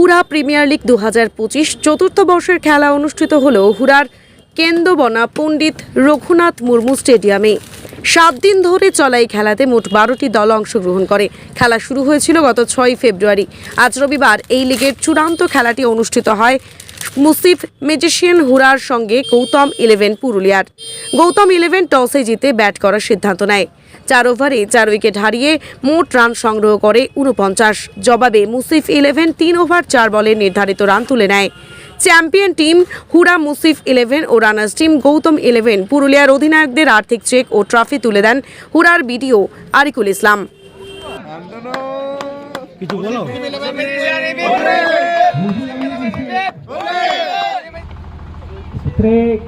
হুরা premier league দু হাজার পঁচিশ চতুর্থ বর্ষের খেলা অনুষ্ঠিত হল হুরার কেন্দ্রবনা পণ্ডিত রঘুনাথ মুর্মু স্টেডিয়ামে। সাত দিন ধরে চলা এই খেলাতে মোট বারোটি দল অংশগ্রহণ করে। খেলা শুরু হয়েছিল গত ছয় ফেব্রুয়ারি। আজ রবিবার এই লিগের চূড়ান্ত খেলাটি অনুষ্ঠিত হয় মুসিফ ম্যাজিশিয়ান হুরার সঙ্গে গৌতম ইলেভেন পুরুলিয়ার। গৌতম ইলেভেন টসে জিতে ব্যাট করার সিদ্ধান্ত নেয়। চার ওভারে চার উইকেট হারিয়ে মোট রান সংগ্রহ করে উনপঞ্চাশ জবাবে মুসিফ ইলেভেন তিন ওভার চার বলে নির্ধারিত রান তুলে নেয়। চ্যাম্পিয়ন টিম হুরা মুসিফ ইলেভেন ও রানার্স টিম গৌতম ইলেভেন পুরুলিয়ার অধিনায়কদের আর্থিক চেক ও ট্রফি তুলে দেন হুরার বিডিও আরিকুল ইসলাম। কিছু বলো?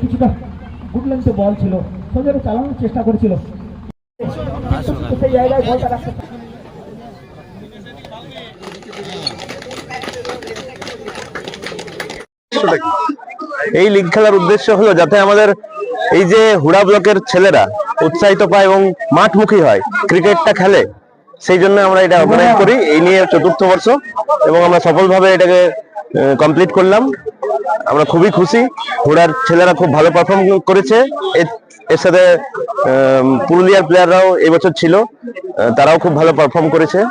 কিছুটা গুড লেন্থ বল ছিল। সোজারে চালানোর চেষ্টা করেছিল। এই লিগ খেলার উদ্দেশ্য হলো যাতে আমাদের এই যে হুড়া ব্লকের ছেলেরা উৎসাহিত পায় এবং মাঠমুখী হয়, ক্রিকেটটা খেলে। সেই জন্য আমরা এটা অর্গানাইজ করি। এই নিয়ে চতুর্থ বর্ষ এবং আমরা সফলভাবে এটাকে কমপ্লিট করলাম। আমরা খুবই খুশি। হুড়ার ছেলেরা খুব ভালো পারফর্ম করেছে। এর- সাথে পুরুলিয়ার প্লেয়াররাও এবছর ছিল। তারাও খুব ভালো পারফর্ম করেছে।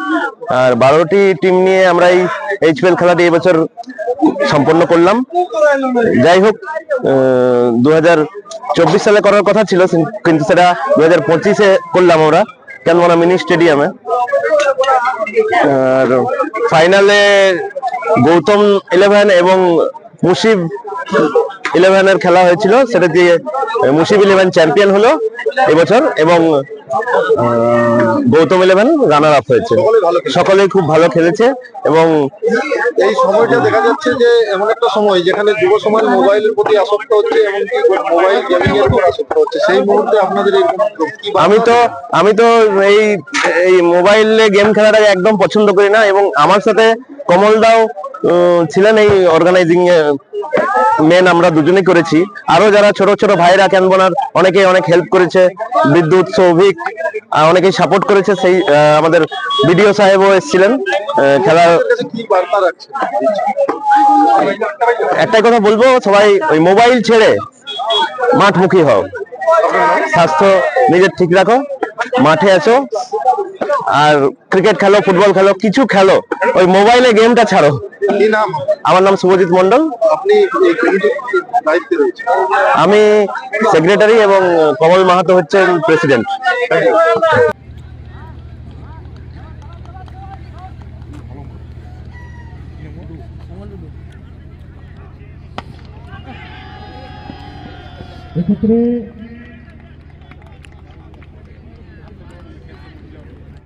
আর বারোটি টিম নিয়ে আমরা এই এইচপিএল খেলাটি এবছর সম্পন্ন করলাম। যাই হোক দু হাজার চব্বিশ সালে করার কথা ছিল কিন্তু সেটা দু হাজার পঁচিশে করলাম আমরা, কেননা মিনি স্টেডিয়ামে। আর ফাইনালে গৌতম ইলেভেন এবং মুসিব ইলেভেনের খেলা হয়েছিল সেটা দিয়ে মুসিব ইলেভেন চ্যাম্পিয়ন হলো এবছর এবং গৌতম ইলেভেন রানার আপ হয়েছে। সকলেই খুব ভালো খেলেছে এবং এই সময়টা দেখা যাচ্ছে যে এমন একটা সময় যেখানে যুব সমাজ মোবাইলের প্রতি আসক্ত হচ্ছে এমনকি মোবাইল গেমিং এর উপর আসক্ত হচ্ছে। সেই মুহূর্তে আপনাদের আমি তো আমি তো এই এই মোবাইলে গেম খেলাটাকে একদম পছন্দ করি না এবং আমার সাথে কমল দাও ছিলেন এই অর্গানাইজিং মেন আমরা দুজনেই করেছি। আরও যারা ছোট ছোট ভাইরা কেন বোনার অনেকে অনেক হেল্প করেছে, বিদ্যুৎ, সৌভিক অনেকেই সাপোর্ট করেছে, সেই আমাদের বিডিও সাহেবও এসেছিলেন খেলার একটাই কথা বলব, সবাই ওই মোবাইল ছেড়ে মাঠমুখী হও। স্বাস্থ্য নিজের ঠিক রাখো, মাঠে আছো আর ক্রিকেট খেলো ফুটবল খেলো কিছু খেলো। ওই মোবাইলে গেমটা ছাড়ো। আমার নাম শুভজিৎ মন্ডল আমি সেক্রেটারি এবং কমল মাহাতো হচ্ছেন প্রেসিডেন্ট। এক্ষেত্রে